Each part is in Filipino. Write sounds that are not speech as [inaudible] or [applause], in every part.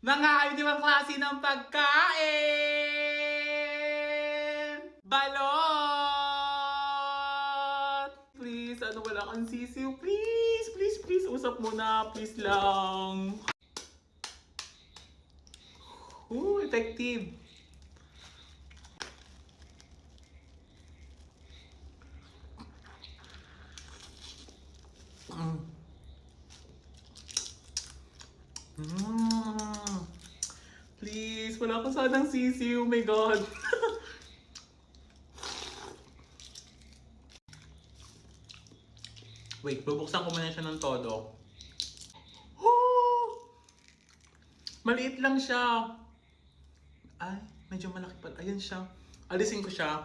Mga ibang klase ng pagkain! Balot! Please, ano wala kang sisiw? Please, please, please, usap mo na. Please lang. Ooh, effective. Mm. Mm. Wala ko sanang sisiw. Oh my God. [laughs] Wait, bubuksan ko muna siya ng todo. Oh! Maliit lang siya. Ay, medyo malaki pa. Ayan siya. Alisin ko siya.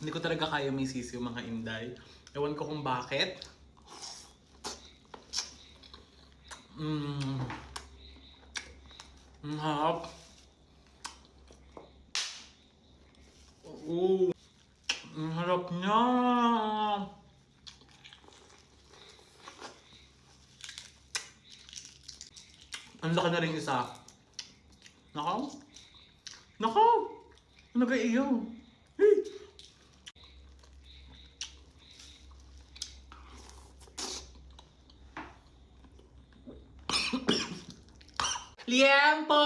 Hindi ko talaga kaya may sisiw mga inday. Ewan ko kung bakit. Mmm. Ang harap. Oo. Ang harap niya. Laki na rin isa. Ano ka iyo? Hey! [coughs] Liempo!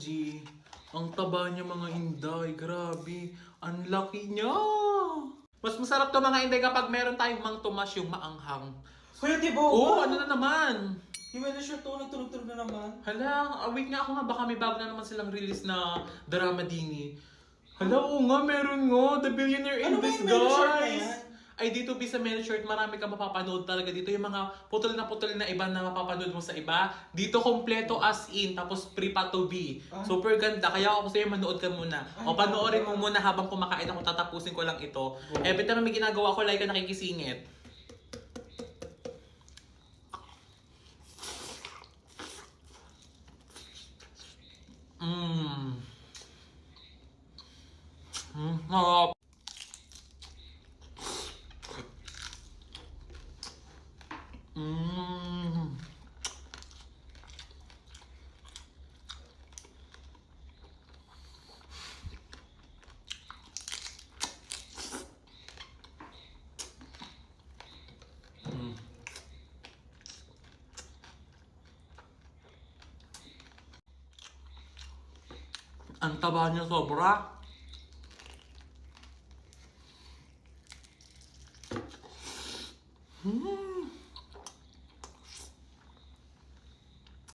G, ang taba niya mga inday, grabe. Ang laki niya. Mas masarap to mga inday kapag meron tayong mang tumas yung maanghang. Kuya Tibo! Oo, ano na naman? Yung medyo sure to, nagturog-turog na naman. Hala, await nga ako nga, baka may bago na naman silang release na drama dini. Hala, oo nga, meron nga, The Billionaire in Ano ba yung menu short na Disguise. yan? Ay, dito, Bisa Menu Short, marami ka mapapanood talaga dito. Yung mga putol na putol na iba na mapapanood mo sa iba. Dito, kompleto as in, tapos pre pa to be. Ah. Super ganda. Kaya ako sa'yo, manood ka muna. Ay, o panoorin mo muna habang kumakain ako, tatapusin ko lang ito. Every time may ginagawa ko, like ka nakikisingit. Mmm. Mmm, Hmm. Entah bahannya sobra Hmm.